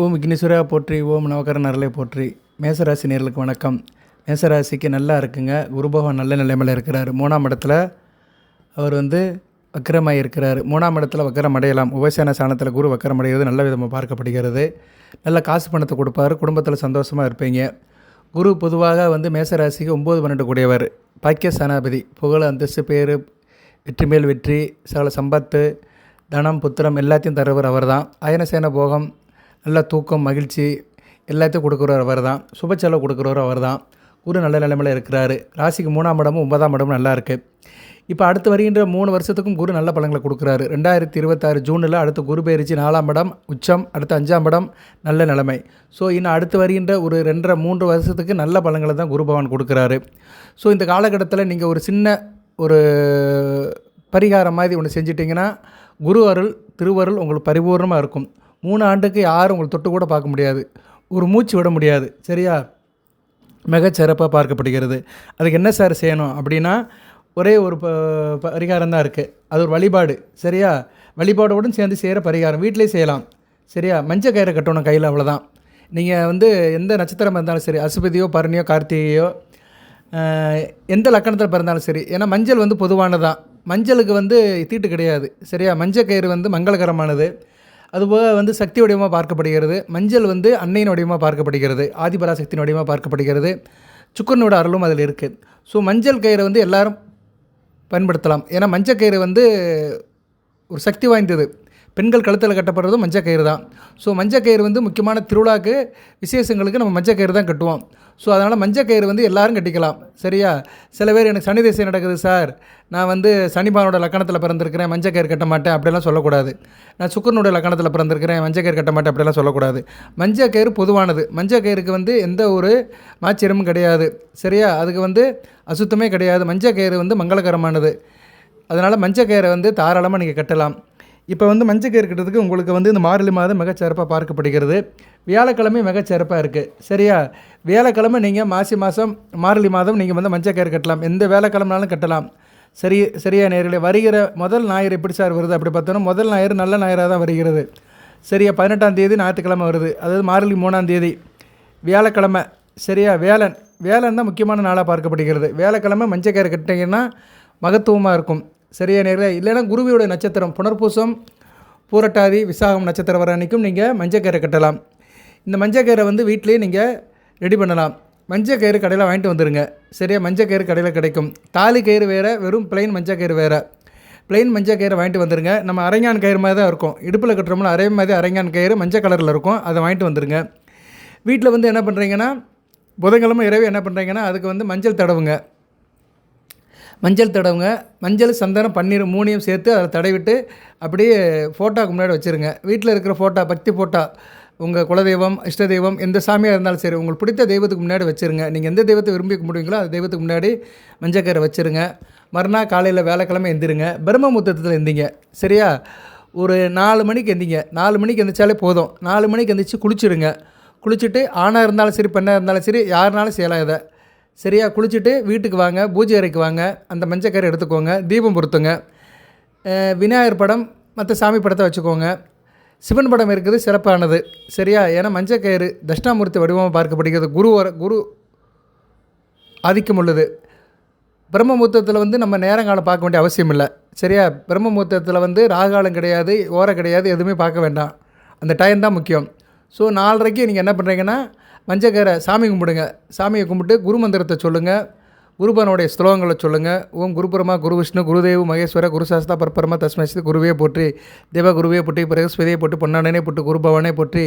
ஓம் விக்னேஸ்வரா போற்றி ஓம் நவகர நரலை போற்றி. மேசராசி நேர்களுக்கு வணக்கம். மேசராசிக்கு நல்லா இருக்குங்க. குருபகவான் நல்ல நிலைமையில் இருக்கிறார். மூணாம் இடத்துல அவர் வந்து வக்கரமாக இருக்கிறார். மூணாம் இடத்துல வக்கரம் அடையலாம். உபசேன சாணத்தில் குரு வக்கரம் அடைகிறது நல்ல விதமாக பார்க்கப்படுகிறது. நல்ல காசு பணத்தை கொடுப்பாரு. குடும்பத்தில் சந்தோஷமாக இருப்பீங்க. குரு பொதுவாக வந்து மேசராசிக்கு ஒம்பது பன்னெண்டு கூடியவர். பாக்கிய சனாபதி புகழ் அந்தஸ்து பேர் வெற்றி மேல் வெற்றி சகல சம்பத்து தனம் புத்திரம் எல்லாத்தையும் தருவர் அவர் தான் அயனசேன போகம் நல்ல தூக்கம் மகிழ்ச்சி எல்லாத்தையும் கொடுக்குறவர் அவர் தான் சுப செலவு கொடுக்குறவர் அவர் தான் குரு நல்ல நிலைமையில் இருக்கிறாரு. ராசிக்கு மூணாம் இடமும் ஒன்பதாம் இடமும் நல்லா இருக்குது இப்போ அடுத்து வருகின்ற மூணு வருஷத்துக்கும் குரு நல்ல பலன்களை கொடுக்குறாரு. ரெண்டாயிரத்தி இருபத்தாறு ஜூனில் அடுத்து குரு பயிற்சி நாலாம் இடம் உச்சம் அடுத்து அஞ்சாம் இடம் நல்ல நிலைமை. ஸோ இன்னும் அடுத்து வருகின்ற ஒரு ரெண்டரை மூன்று வருஷத்துக்கு நல்ல பலன்களை தான் குரு பகவான் கொடுக்குறாரு. ஸோ இந்த காலகட்டத்தில் நீங்கள் ஒரு சின்ன ஒரு பரிகாரம் மாதிரி ஒன்று செஞ்சிட்டிங்கன்னா குரு அருள் திருவருள் உங்களுக்கு பரிபூர்ணமாக இருக்கும். மூணு ஆண்டுக்கு யாரும் உங்களை தொட்டு கூட பார்க்க முடியாது. ஒரு மூச்சு விட முடியாது. சரியா? மிகச்சிறப்பாக பார்க்கப்படுகிறது. அதுக்கு என்ன சார் செய்யணும் அப்படின்னா ஒரே ஒரு ப பரிகாரம் தான் இருக்குது அது ஒரு வழிபாடு. சரியா? வழிபாடோடும் சேர்ந்து செய்கிற பரிகாரம். வீட்டிலே செய்யலாம். சரியா? மஞ்சள் கயிறை கட்டணும் கையில் அவ்வளோதான் நீங்கள் வந்து எந்த நட்சத்திரம் இருந்தாலும் சரி அசுபதியோ பரணியோ கார்த்திகையோ எந்த லக்கணத்தில் பிறந்தாலும் சரி ஏன்னா மஞ்சள் வந்து பொதுவானதான் மஞ்சளுக்கு வந்து தீட்டு கிடையாது. சரியா? மஞ்சள் கயிறு வந்து மங்களகரமானது. அதுபோக வந்து சக்தி வடிவமாக பார்க்கப்படுகிறது. மஞ்சள் வந்து அன்னையின் வடிவமாக பார்க்கப்படுகிறது. ஆதிபராசக்தியின் வடிவமாக பார்க்கப்படுகிறது. சுக்கரனோட அருளும் அதில் இருக்குது ஸோ மஞ்சள் கயிறை வந்து எல்லாரும் பயன்படுத்தலாம். ஏன்னா மஞ்சள் கயிறு வந்து ஒரு சக்தி வாய்ந்தது. பெண்கள் கழுத்தில் கட்டப்படுறதும் மஞ்சள் கயிறு தான். ஸோ மஞ்சள் கயிறு வந்து முக்கியமான திருவிழாக்கு விசேஷங்களுக்கு நம்ம மஞ்சள் கயிறு தான் கட்டுவோம். ஸோ அதனால் மஞ்சள் கயிறு வந்து எல்லாரும் கட்டிக்கலாம். சரியா? சில பேர் எனக்கு சனி திசை நடக்குது சார். நான் வந்து சனிபானோட லக்கணத்தில் பிறந்திருக்கிறேன் மஞ்சள் கயிறு கட்ட மாட்டேன் அப்படிலாம் சொல்லக்கூடாது. நான் சுக்கரனுடைய லக்கணத்தில் பிறந்திருக்கிறேன் மஞ்சள் கயிறு கட்ட மாட்டேன் அப்படிலாம் சொல்லக்கூடாது. மஞ்சள் கயிறு பொதுவானது. மஞ்சள் கயிறுக்கு வந்து எந்த ஒரு மாச்சரியமும் கிடையாது. சரியா? அதுக்கு வந்து அசுத்தமே கிடையாது. மஞ்சள் கயிறு வந்து மங்களகரமானது. அதனால் மஞ்சள் கயிறை வந்து தாராளமாக நீங்கள் கட்டலாம். இப்போ வந்து மஞ்சள் கயிறு கட்டுறதுக்கு உங்களுக்கு வந்து இந்த மார்கழி மாதம் மிகச்சிறப்பாக பார்க்கப்படுகிறது. வியாழக்கிழமை மிகச்சிறப்பாக இருக்குது சரியா? வியாழக்கிழமை நீங்கள் மாசி மாதம் மார்கழி மாதம் நீங்கள் வந்து மஞ்சள் கயிறு கட்டலாம். எந்த வேலைக்கிழமைனாலும் கட்டலாம். சரி சரியா நேரில் வருகிற முதல் ஞாயிறு எப்படி சார் வருது? அப்படி பார்த்தோன்னா முதல் ஞாயிறு நல்ல ஞாயிறாக தான் வருகிறது. சரியா? பதினெட்டாம் தேதி ஞாயிற்றுக்கிழமை வருது. அதாவது மார்கழி மூணாம் தேதி. வியாழக்கிழமை. சரியா? வேலன் வேலன் தான் முக்கியமான நாளாக பார்க்கப்படுகிறது. வேலைக்கிழமை மஞ்சள் கயிறு கட்டிங்கன்னா மகத்துவமாக இருக்கும். சரியா நேரில் இல்லைன்னா குருவியோட நட்சத்திரம் புனர்பூசம் பூரட்டாதி விசாகம் நட்சத்திரம் வர அன்றைக்கும் நீங்கள் மஞ்சள் கட்டலாம். இந்த மஞ்சள் வந்து வீட்டிலேயே நீங்கள் ரெடி பண்ணலாம். மஞ்சக்கயிறு கடையில் வாங்கிட்டு வந்துடுங்க சரியா? மஞ்சக்கயிறு கடையில் கிடைக்கும். தாலி கயிறு வேறு வெறும் பிளெயின் மஞ்சக்கயிறு வேறு. பிளெயின் மஞ்சள் கயிறு வாங்கிட்டு வந்துடுங்க நம்ம அரைஞான் கயிறு மாதிரி தான் இருக்கும். இடுப்பில் கட்டுறோம்ல அரை மாதிரி அரைஞான் கயிறு மஞ்சள் கலரில் இருக்கும். அதை வாங்கிட்டு வந்துடுங்க வீட்டில் வந்து என்ன பண்ணுறீங்கன்னா புதன்கிழமை இரவு என்ன பண்ணுறீங்கன்னா அதுக்கு வந்து மஞ்சள் தடவுங்க. மஞ்சள் தடவுங்க. மஞ்சள் சந்தனம் பன்னீர் மூணையும் சேர்த்து அதை தடவிட்டு அப்படியே ஃபோட்டோக்கு முன்னாடி வச்சுருங்க. வீட்டில் இருக்கிற ஃபோட்டோ பக்தி ஃபோட்டோ உங்கள் குலதெய்வம் இஷ்ட தெய்வம் எந்த சாமியாக இருந்தாலும் சரி உங்களுக்கு பிடித்த தெய்வத்துக்கு முன்னாடி வச்சுருங்க. நீங்கள் எந்த தெய்வத்தை விரும்பி கும்பிடுவீங்களோ அந்த தெய்வத்துக்கு முன்னாடி மஞ்சக்கரை வச்சுருங்க. மறுநாள் காலையில் வேலைக்கிழமை எந்திருங்க. பிரம்ம முத்தத்தில் எந்திங்க. சரியா? ஒரு நாலு மணிக்கு எந்திங்க. நாலு மணிக்கு எந்திரிச்சாலே போதும். நாலு மணிக்கு எந்திரிச்சு குளிச்சிடுங்க. குளிச்சுட்டு ஆணாக இருந்தாலும் சரி பெண்ணாக இருந்தாலும் சரி யாருனாலும் செய்யலாம் இதை. சரியா குளிச்சுட்டு வீட்டுக்கு வாங்க பூஜை அறைக்கு வாங்க அந்த மஞ்சக்கரை எடுத்துக்கோங்க தீபம் பொருத்துங்க. விநாயகர் படம் மற்ற சாமி படத்தை வச்சுக்கோங்க. சிவன் படம் இருக்குது சிறப்பானது. சரியா? ஏன்னா மஞ்சக்கயிறு தட்சிணாமூர்த்தி வடிவமாக பார்க்கப்படுகிறது. குரு வர குரு ஆதிக்கம் உள்ளது. பிரம்மமுகூர்த்தத்தில் வந்து நம்ம நேரங்காலம் பார்க்க வேண்டிய அவசியம் இல்லை. சரியா? பிரம்மமுகூர்த்தத்தில் வந்து ராகாலம் கிடையாது ஓரம் கிடையாது எதுவுமே பார்க்க வேண்டாம். அந்த டைம் தான் முக்கியம். ஸோ நாலரைக்கு நீங்கள் என்ன பண்ணுறீங்கன்னா மஞ்சக்கரை சாமி கும்பிடுங்க. சாமியை கும்பிட்டு குரு மந்திரத்தை சொல்லுங்கள் குருபனுடைய ஸ்லோகங்களை சொல்லுங்கள் ஓம் குருபுரமா குரு விஷ்ணு குருதேவ் மகேஸ்வர குரு சாஸ்தா பரபரமா தஸ்மஸ்து குருவே போற்றி தேவ குருவே போற்றி பிரகஸ்பதியை போட்டு பொன்னாடனே போட்டு குருபவனே போற்றி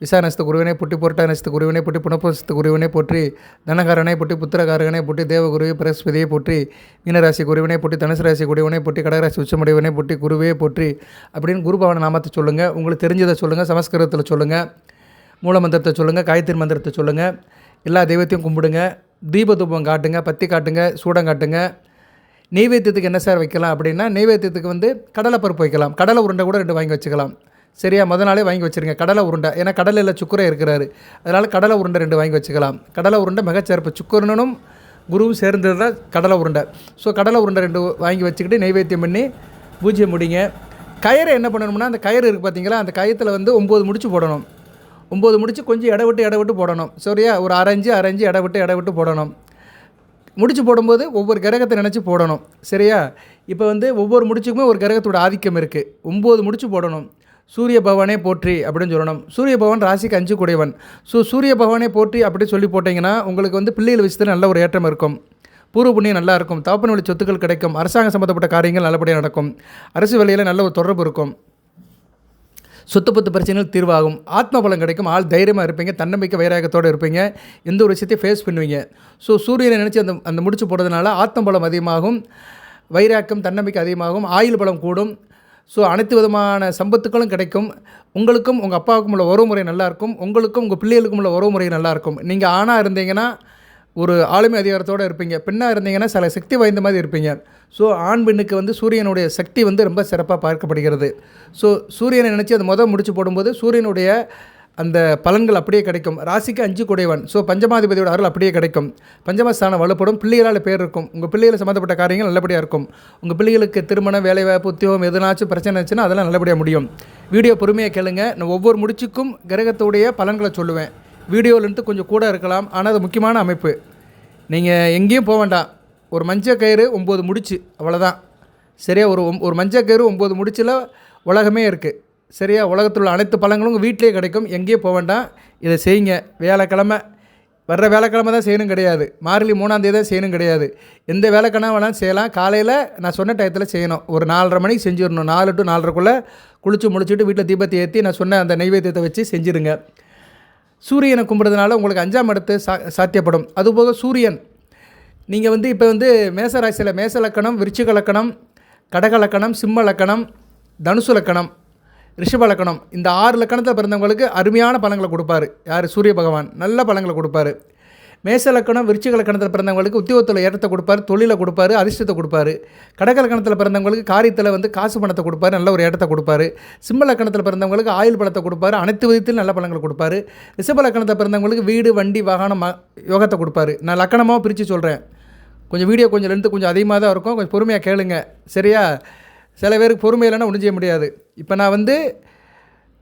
விசானஸ்த குருவினை புட்டி புரட்டானஸ்த குருவினை புட்டி புனப்போசத்த குருவினை போற்றி தனகாரனை புட்டி புத்திரகாரகனை புட்டி தேவகுருவை பிரகஸ்பதியை போற்றி மீனராசி குருவினை புட்டி தனுசு ராசி குருவினை புட்டி கடகராசி உச்சமுடையவனை புட்டி குருவே போற்றி அப்படின்னு குருபவன நாமத்தை சொல்லுங்கள் உங்களுக்கு தெரிஞ்சதை சொல்லுங்கள் சமஸ்கிருதத்தில் சொல்லுங்கள் மூல மந்திரத்தை சொல்லுங்கள் காயத்ரி மந்திரத்தை சொல்லுங்கள் எல்லா தெய்வத்தையும் கும்பிடுங்க. தீபதூபம் காட்டுங்க பத்தி காட்டுங்க சூடம் காட்டுங்க. நெய்வேத்தியத்துக்கு என்ன சார் வைக்கலாம் அப்படின்னா நெய்வேத்தியத்துக்கு வந்து கடலைப்பருப்பு வைக்கலாம். கடலை உருண்டை கூட ரெண்டு வாங்கி வச்சுக்கலாம். சரியா? முத நாளே வாங்கி வச்சுருங்க. கடலை உருண்டை. ஏன்னா கடலில் சுக்கரை இருக்கிறாரு. அதனால் கடலை உருண்டை ரெண்டு வாங்கி வச்சுக்கலாம். கடலை உருண்டை மிகச்சிறப்பு சுக்கரனும் குருவும் சேர்ந்தது தான் கடலை உருண்டை. ஸோ கடலை உருண்டை ரெண்டு வாங்கி வச்சுக்கிட்டு நெய்வேத்தியம் பண்ணி பூஜை முடிங்க. கயிறு என்ன பண்ணணும்னா அந்த கயிறு இருக்குது பார்த்தீங்களா அந்த கயத்தில் வந்து ஒம்பது முடிச்சு போடணும். ஒம்பது முடிச்சு கொஞ்சம் இட விட்டு இட விட்டு போடணும். சரியா? ஒரு அரைஞ்சு அரைஞ்சு இட விட்டு இட விட்டு போடணும். முடிச்சு போடும்போது ஒவ்வொரு கிரகத்தை நினச்சி போடணும். சரியா? இப்போ வந்து ஒவ்வொரு முடிச்சுக்குமே ஒரு கிரகத்தோட ஆதிக்கம் இருக்குது ஒம்பது முடிச்சு போடணும். சூரிய பகவானே போற்றி அப்படின்னு சொல்லணும். சூரிய பகவான் ராசிக்கு அஞ்சு கூடையவன். ஸோ சூரிய பகவானே போற்றி அப்படி சொல்லி போட்டிங்கன்னா உங்களுக்கு வந்து பிள்ளைகள் விஷயத்தில் நல்ல ஒரு ஏற்றம் இருக்கும். பூர்வ புண்ணியம் நல்லா இருக்கும். தகப்பன் வழி சொத்துக்கள் கிடைக்கும். அரசாங்கம் சம்மந்தப்பட்ட காரியங்கள் நல்லபடியாக நடக்கும். அரசு வேலையில் நல்ல ஒரு தொடர்பு இருக்கும். சொத்து பத்து பிரச்சனைகள் தீர்வாகும். ஆத்ம பலம் கிடைக்கும். ஆள் தைரியமாக இருப்பீங்க. தன்னம்பிக்கை வைராகத்தோடு இருப்பீங்க. எந்த ஒரு விஷயத்தையும் ஃபேஸ் பண்ணுவீங்க. ஸோ சூரியனை நினச்சி அந்த அந்த முடிச்சு போடுறதுனால ஆத்ம பலம் அதிகமாகும். வைராக்கம் தன்னம்பிக்கை அதிகமாகும். ஆயுள் பலம் கூடும். ஸோ அனைத்து விதமான சம்பத்துக்களும் கிடைக்கும். உங்களுக்கும் உங்கள் அப்பாவுக்கும் உள்ள உறவுமுறை நல்லாயிருக்கும் உங்களுக்கும் உங்கள் பிள்ளைகளுக்கும் உள்ள உறவுமுறை நல்லாயிருக்கும் நீங்கள் ஆணாக இருந்தீங்கன்னா ஒரு ஆளுமை அதிகாரத்தோடு இருப்பீங்க. பெண்ணாக இருந்தீங்கன்னா சில சக்தி வாய்ந்த மாதிரி இருப்பீங்க. ஸோ ஆண் பெண்ணுக்கு வந்து சூரியனுடைய சக்தி வந்து ரொம்ப சிறப்பாக பார்க்கப்படுகிறது. ஸோ சூரியனை நினச்சி அது மொதல் முடிச்சு போடும்போது சூரியனுடைய அந்த பலன்கள் அப்படியே கிடைக்கும். ராசிக்கு அஞ்சு குடைவன் ஸோ பஞ்சமாதிபதியோட அருள் அப்படியே கிடைக்கும். பஞ்சமஸ்தானம் வலுப்படும். பிள்ளைகளால் பேர் இருக்கும். உங்கள் பிள்ளைகளை சம்மந்தப்பட்ட காரியங்கள் நல்லபடியாக இருக்கும். உங்கள் பிள்ளைகளுக்கு திருமணம் வேலைவாய்ப்பு உத்தியோகம் எதுனாச்சும் பிரச்சனை இருந்துச்சுன்னா அதெல்லாம் நல்லபடியாக முடியும். வீடியோ பொறுமையாக கேளுங்க. நான் ஒவ்வொரு முடிச்சுக்கும் கிரகத்துடைய பலன்களை சொல்லுவேன். வீடியோலேருந்து கொஞ்சம் கூட இருக்கலாம். ஆனால் அது முக்கியமான அமைப்பு. நீங்கள் எங்கேயும் போக வேண்டாம். ஒரு மஞ்சள் கயிறு ஒம்பது முடிச்சு அவ்வளோதான் சரியா? ஒரு ஒரு மஞ்சள் கயிறு ஒம்பது முடிச்சில் உலகமே இருக்குது சரியா? உலகத்தில் உள்ள அனைத்து பழங்களும் உங்கள் வீட்டிலே கிடைக்கும். எங்கேயும் போக வேண்டாம். இதை செய்யுங்க. வேலைக்கிழமை வர்ற வேலைக்கிழமை தான் செய்யணும் கிடையாது. மார்கழி மூணாந்தேதி தான் செய்யணும் கிடையாது. எந்த வேலைக்கிழமை வேணாலும் செய்யலாம்? காலையில் நான் சொன்ன டயத்தில் செய்யணும். ஒரு நாலரை மணிக்கு செஞ்சிடணும். நாலு டு நாலரைக்குள்ளே குளித்து முடிச்சுட்டு வீட்டில் தீபத்தை ஏற்றி நான் சொன்ன அந்த நைவேத்தியத்தை வச்சு செஞ்சுருங்க. சூரியனை கும்பிட்றதுனால உங்களுக்கு அஞ்சாம் இடத்து சா சாத்தியப்படும். அதுபோக சூரியன். நீங்கள் வந்து இப்போ வந்து மேச ராசியில் மேச லக்கணம் விருச்சிக லக்கணம் கடக லக்கணம் சிம்ம லக்கணம் தனுசு லக்கணம் ரிஷப லக்கணம். இந்த ஆறு லக்கணத்தில் பிறந்தவங்களுக்கு அருமையான பழங்களை கொடுப்பாரு. யார்? சூரிய பகவான். நல்ல பழங்களை கொடுப்பாரு. மேச லக்கணம் விருச்சிக லக்கணத்தில் பிறந்தவங்களுக்கு உத்தியோகத்தில் ஏற்றத்தை கொடுப்பார் தொழிலை கொடுப்பாரு அதிர்ஷ்டத்தை கொடுப்பாரு. கடக லக்கணத்தில் பிறந்தவங்களுக்கு காரியத்தில் வந்து காசு பணத்தை கொடுப்பாரு நல்ல ஒரு இடத்த கொடுப்பாரு. சிம்ம லக்கணத்தில் பிறந்தவங்களுக்கு ஆயுள் பணத்தை கொடுப்பாரு அனைத்து விதத்திலும் நல்ல பலன்களை கொடுப்பாரு. ரிஷப லக்கணத்தில் பிறந்தவங்களுக்கு வீடு வண்டி வாகனம் யோகத்தை கொடுப்பாரு. நான் லக்கணமாக பிரித்து சொல்கிறேன் கொஞ்சம் வீடியோ கொஞ்சம் லென்த்து கொஞ்சம் அதிகமாக தான் இருக்கும். கொஞ்சம் பொறுமையாக கேளுங்க. சரியா? சில பேருக்கு பொறுமை இல்லைன்னா ஒன்றும் செய்ய முடியாது. இப்போ நான் வந்து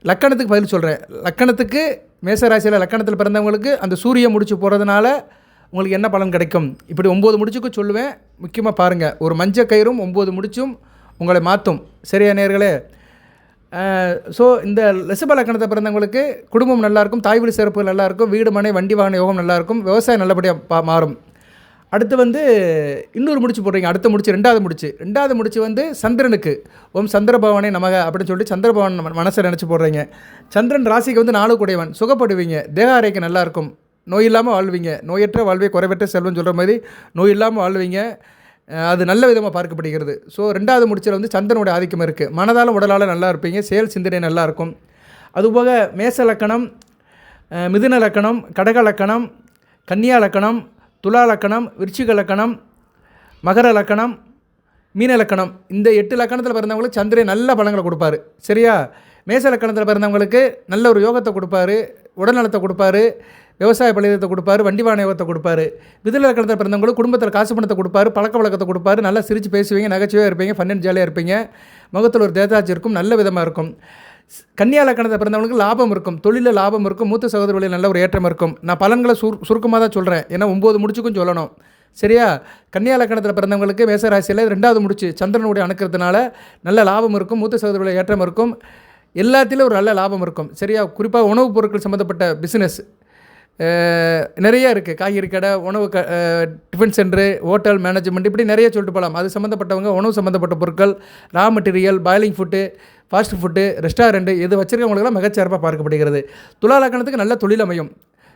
லக்கணத்துக்கு பதில் சொல்கிறேன் லக்கணத்துக்கு மேசராசியில் லக்கணத்தில் பிறந்தவங்களுக்கு அந்த சூரியன் முடிச்சு போகிறதுனால உங்களுக்கு என்ன பலன் கிடைக்கும்? இப்படி ஒம்பது முடிச்சுக்கு சொல்லுவேன். முக்கியமாக பாருங்கள் ஒரு மஞ்சள் கயிறும் ஒம்பது முடிச்சும் உங்களை மாற்றும் சரியா நேர்களே? ஸோ இந்த ரிஷப லக்கணத்தை பிறந்தவங்களுக்கு குடும்பம் நல்லாயிருக்கும் தாய் வீடு சிறப்பு நல்லாயிருக்கும் வீடு மனை வண்டி வாகன யோகம் நல்லாயிருக்கும் விவசாயம் நல்லபடியாக பா மாறும். அடுத்து வந்து இன்னொரு முடிச்சு போடுறீங்க. அடுத்த முடிச்சு ரெண்டாவது முடிச்சு. ரெண்டாவது முடிச்சு வந்து சந்திரனுக்கு. ஓம் சந்திரபவனே நமக அப்படின்னு சொல்லிட்டு சந்திரபவன் ம- மனசை நினச்சி போடுறீங்க. சந்திரன் ராசிக்கு வந்து நாலு கூடையவன். சுகப்படுவீங்க. தேக அறைக்கு நல்லாயிருக்கும் நோய் இல்லாமல் வாழ்வீங்க. நோயற்ற வாழ்வே குறைவற்ற செல்வம் சொல்கிற மாதிரி நோய் இல்லாமல் வாழ்வீங்க. அது நல்ல விதமாக பார்க்கப்படுகிறது. ஸோ ரெண்டாவது முடிச்சில் வந்து சந்திரனுடைய ஆதிக்கம் இருக்குது மனதாலும் உடலால் நல்லா இருப்பீங்க. செயல் சிந்தனை நல்லாயிருக்கும் அதுபோக மேச லக்கணம் மிதுன லக்கணம் கடக லக்கணம் கன்னியா லக்கணம் துலா லக்கணம் விருச்சிக லக்கணம் மகர லக்கணம் மீன லக்கணம். இந்த எட்டு லக்கணத்தில் பிறந்தவங்களுக்கு சந்திரன் நல்ல பலங்களை கொடுப்பாரு. சரியா? மேச லக்கணத்தில் பிறந்தவங்களுக்கு நல்ல ஒரு யோகத்தை கொடுப்பாரு உடல்நலத்தை கொடுப்பாரு விவசாய பலிதத்தை கொடுப்பாரு வண்டி வாகன யோகத்தை கொடுப்பாரு. விதில லக்கணத்தில் பிறந்தவங்களுக்கு குடும்பத்தில் காசு பணத்தை கொடுப்பாரு பழக்க வழக்கத்தை கொடுப்பாரு நல்லா சிரித்து பேசுவீங்க நகைச்சுவையாக இருப்பீங்க ஃபன் அண்ட் ஜாலியாக இருப்பீங்க. முகத்தில் ஒரு தேதாச்சி இருக்கும் நல்ல விதமாக இருக்கும். கன்னியா லக்கணத்தை பிறந்தவங்களுக்கு லாபம் இருக்கும். தொழிலில் லாபம் இருக்கும். மூத்த சகோதரர்களில் நல்ல ஒரு ஏற்றம் இருக்கும். நான் பலன்களை சுரு சுருக்கமாக தான் சொல்கிறேன் ஏன்னா ஒம்பது முடிச்சுக்கும் சொல்லணும். சரியா? கன்னியா லக்கணத்தில் பிறந்தவங்களுக்கு மேசராசியில் ரெண்டாவது முடிச்சு. சந்திரனுடைய அணுக்கிறதுனால நல்ல லாபம் இருக்கும். மூத்த சகோதரர்களில் ஏற்றம் இருக்கும். எல்லாத்திலும் ஒரு நல்ல லாபம் இருக்கும். சரியா? குறிப்பாக உணவுப் பொருட்கள் சம்மந்தப்பட்ட பிஸ்னஸ் நிறைய இருக்குது காய்கறி கடை உணவு க டிஃபன் சென்ட்ரு ஹோட்டல் மேனேஜ்மெண்ட் இப்படி நிறைய சொல்லிட்டு போகலாம் அது சம்மந்தப்பட்டவங்க உணவு சம்மந்தப்பட்ட பொருட்கள் raw material boiling food fast food restaurant இது வச்சுருக்கவங்களுக்குலாம் மிகச்சிறப்பாக பார்க்கப்படுகிறது. துலாலக்கணத்துக்கு நல்ல தொழில் அமையும்.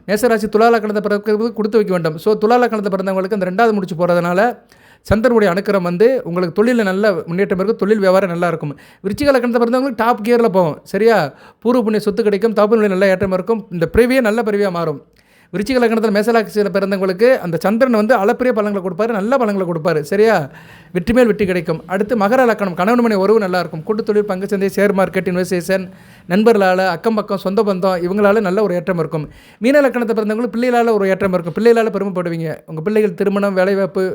மேசராசி துலாலக்கணத்தை பிறக்கிறது கொடுத்து வைக்க வேண்டும். ஸோ துலாலக்கணத்தை பிறந்தவங்களுக்கு அந்த ரெண்டாவது முடிச்சு போகிறதுனால சந்திரனுடைய அணுக்கரம் வந்து உங்களுக்கு தொழிலில் நல்ல முன்னேற்றம் இருக்கும் தொழில் வியாபாரம் நல்லா இருக்கும். விருச்சிக லக்கணத்தை பிறந்தவங்களுக்கு டாப் கியரில் போகும் சரியா? பூர்வ புண்ணிய சொத்து கிடைக்கும் தகப்பநிலை நல்ல ஏற்றம் இருக்கும். இந்த பிறவியே நல்ல பிறவியாக மாறும். விருச்சிக லக்கணத்தில் மேசலாட்சியில் பிறந்தவங்களுக்கு அந்த சந்திரன் வந்து அளப்பரிய பலங்களை கொடுப்பாரு நல்ல பலன்களை கொடுப்பாரு. சரியா? வெற்றி மேல் வெற்றி கிடைக்கும். அடுத்து மகர லக்கணம் கணவன் மனை உறவு நல்லா இருக்கும். கூட்டு தொழில் பங்கு சந்தை ஷேர் மார்க்கெட் இன்வெஸ்டேஷன் நண்பர்களால் அக்கம் பக்கம் சொந்த பந்தம் இவங்களால நல்ல ஒரு ஏற்றம் இருக்கும். மீன லக்கணத்தை பிறந்தவங்களுக்கு பிள்ளைகளால் ஒரு ஏற்றம் இருக்கும். பிள்ளைகளால் பெருமைப்படுவீங்க உங்கள் பிள்ளைகள் திருமணம் வேலைவாய்ப்பு